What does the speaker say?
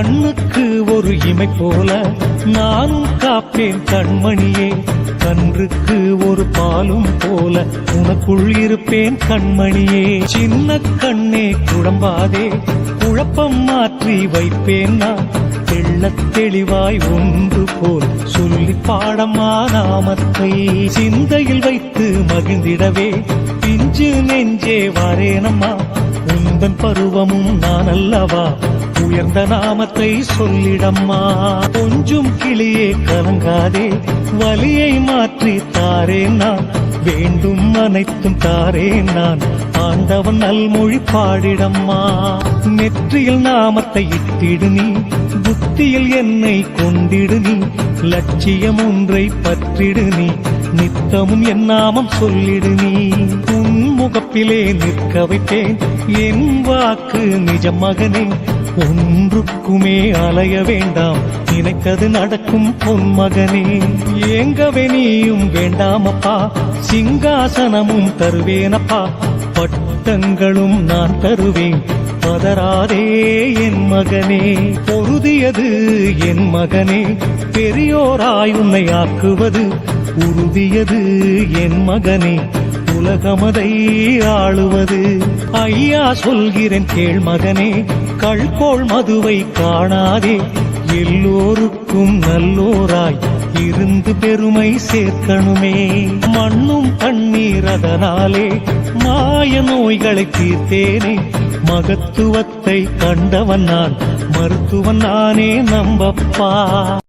கண்ணுக்கு ஒரு இமை போல நானும் காப்பேன் கண்மணியே. கன்றுக்கு ஒரு பாலும் போல உனக்குள் இருப்பேன் கண்மணியே. சின்ன கண்ணே குழம்பாதே குழப்பம் மாற்றி வைப்பேன் நான். தெள்ள தெளிவாய் ஒன்று போல் சொல்லி பாடமா நாமத்தை. சிந்தையில் வைத்து மகிழ்ந்திடவே பிஞ்சு நெஞ்சே வரேனம்மா. உந்தன் பருவமும் நான் அல்லவா? உயர்ந்த நாமத்தை சொல்லிடம்மா. கொஞ்சும் கிளியே கலங்காதே. வலியை மாற்றி தாரேன் நான். வேண்டும் அனைத்தும் தாரேன் நான். ஆண்டவன் நல்மொழி பாடிடம்மா. நெற்றியில் நாமத்தை இட்டிடு நீ. புத்தியில் என்னை கொண்டிடு நீ. லட்சியம் ஒன்றை பற்றிடு நீ. நித்தமும் என் நாமம் சொல்லிடு நீ. உன் முகப்பிலே நிற்க வைத்தேன். என் வாக்கு நிஜ மகனே. ஒன்றுக்குமே அலைய வேண்டாம். நினைத்தது நடக்கும் பொன் மகனே. ஏங்கவே நீயும் வேண்டாமப்பா. சிங்காசனமும் தருவேனப்பா. பட்டங்களும் நான் தருவேன். பதறாதே என் மகனே. பொருதியது என் மகனே. பெரியோராய் உன்னை ஆக்குவது உறுதியது என் மகனே. உலகமதை ஆளுவது. ஐயா சொல்கிறேன் கேள் மகனே கள்கோள் மதுவை காணாதே. எல்லோருக்கும் நல்லோராய் இருந்து பெருமை சேர்க்கணுமே. மண்ணும் தண்ணீர் அதனாலே மாய நோய்களை தீர்த்தேனே. மகத்துவத்தை கண்டவன் நான் மருத்துவன் நானே நம்பப்பா.